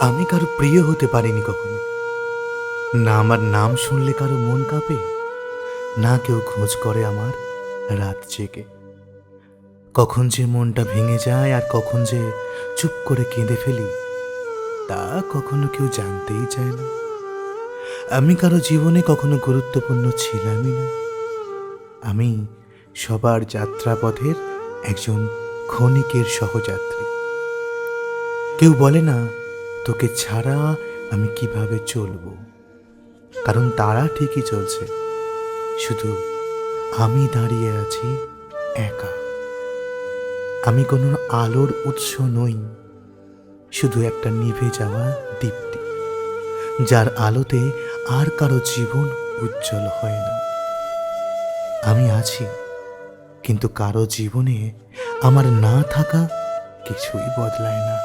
আমি কারও প্রিয় হতে পারিনি কখনো। না আমার নাম শুনলে কারও মন কাঁপে, না কেউ খোঁজ করে আমার রাত জেগে। কখন যে মনটা ভেঙে যায় আর কখন যে চুপ করে কেঁদে ফেলি, তা কখনো কেউ জানতেই চায় না। আমি কারও জীবনে কখনো গুরুত্বপূর্ণ ছিলামই না। আমি সবার যাত্রাপথের একজন ক্ষণিকের সহযাত্রী। কেউ বলে না তোকে ছাড়া আমি কীভাবে চলবো? কারণ তারা ঠিকই চলছে। শুধু আমি দাঁড়িয়ে আছি একা। আমি কোনো আলোর উৎস নই। শুধু একটা নিভে যাওয়া দীপ্তি, যার আলোতে আর কারও জীবন উজ্জ্বল হয় না। আমি আছি, কিন্তু কারও জীবনে আমার না থাকা কিছুই বদলায় না।